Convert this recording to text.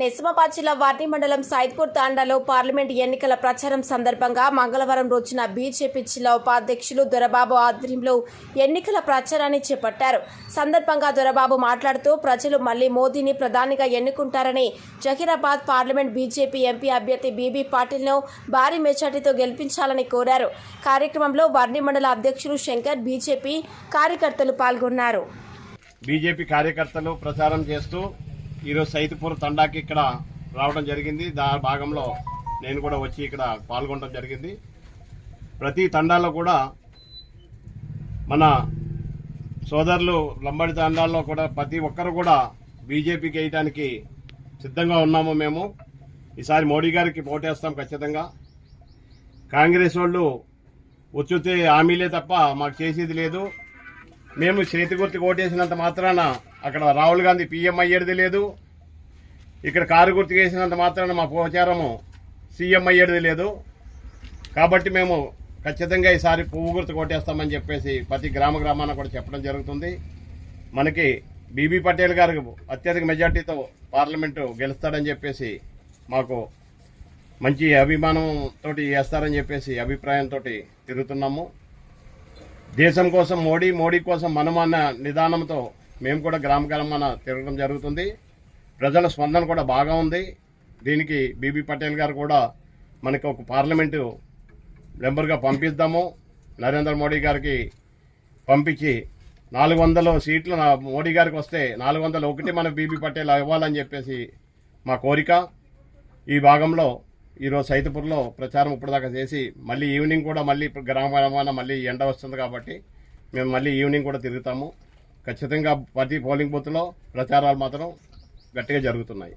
నిజామాబాద్ జిల్లా వార్ని మండలం సైద్పూర్ తాండాలో పార్లమెంట్ ఎన్నికల ప్రచారం సందర్భంగా మంగళవారం రోజున బీజేపీ జిల్లా ఉపాధ్యక్షులు దొరబాబు ఆధ్వర్యంలో ఎన్నికల ప్రచారాన్ని చేపట్టారు. సందర్భంగా దొరబాబు మాట్లాడుతూ ప్రజలు మళ్ళీ మోదీని ప్రధానిగా ఎన్నుకుంటారని జహీరాబాద్ పార్లమెంట్ బీజేపీ ఎంపీ అభ్యర్థి బీబీ పాటిల్ను భారీ మెజార్టీతో గెలిపించాలని కోరారు. కార్యక్రమంలో వర్ణి మండల అధ్యక్షులు శంకర్ బీజేపీ కార్యకర్తలు పాల్గొన్నారు. బీజేపీ కార్యకర్తలు ప్రచారం చేస్తూ ఈరోజు సైతుపూర్ తండాకి ఇక్కడ రావడం జరిగింది. దా భాగంలో నేను కూడా వచ్చి ఇక్కడ పాల్గొనడం జరిగింది. ప్రతి తండాలో కూడా మన సోదరులు లంబడి తండాల్లో కూడా ప్రతి ఒక్కరు కూడా బీజేపీకి వేయటానికి సిద్ధంగా ఉన్నాము మేము. ఈసారి మోడీ గారికి పోటేస్తాం ఖచ్చితంగా. కాంగ్రెస్ వాళ్ళు వచ్చుతే హామీలే తప్ప మాకు చేసేది లేదు. మేము చేతి గుర్తుకు ఓటేసినంత మాత్రాన అక్కడ రాహుల్ గాంధీ పీఎం అయ్యేది లేదు. ఇక్కడ కారు గుర్తుకు వేసినంత మాత్రాన మా ప్రచారము సీఎం అయ్యేది లేదు. కాబట్టి మేము ఖచ్చితంగా ఈసారి పువ్వు గుర్తు కొట్టేస్తామని చెప్పేసి ప్రతి గ్రామ గ్రామాన కూడా చెప్పడం జరుగుతుంది. మనకి బీబీ పటేల్ గారు అత్యధిక మెజార్టీతో పార్లమెంటు గెలుస్తాడని చెప్పేసి మాకు మంచి అభిమానంతో వేస్తారని చేస్తారని చెప్పేసి అభిప్రాయంతో తిరుగుతున్నాము. దేశం కోసం మోడీ మోడీ కోసం మనం అన్న నిదానంతో మేము కూడా గ్రామ గ్రామాన తిరగడం జరుగుతుంది. ప్రజల స్పందన కూడా బాగా ఉంది. దీనికి బీబీ పటేల్ గారు కూడా మనకు ఒక పార్లమెంటు మెంబర్గా పంపిద్దాము. నరేంద్ర మోడీ గారికి పంపించి నాలుగు వందల సీట్లు నా మోడీ గారికి వస్తే నాలుగు వందల ఒకటి మన బీబీ పటేల్ ఇవ్వాలని చెప్పేసి మా కోరిక. ఈ భాగంలో ఈరోజు సైతపూర్లో ప్రచారం ఇప్పటిదాకా చేసి మళ్ళీ ఈవినింగ్ కూడా మళ్ళీ గ్రామ గ్రామాన మళ్ళీ ఎండ వస్తుంది కాబట్టి మేము మళ్ళీ ఈవినింగ్ కూడా తిరుగుతాము. ఖచ్చితంగా ప్రతి పోలింగ్ బూత్లో ప్రచారాలు మాత్రం గట్టిగా జరుగుతున్నాయి.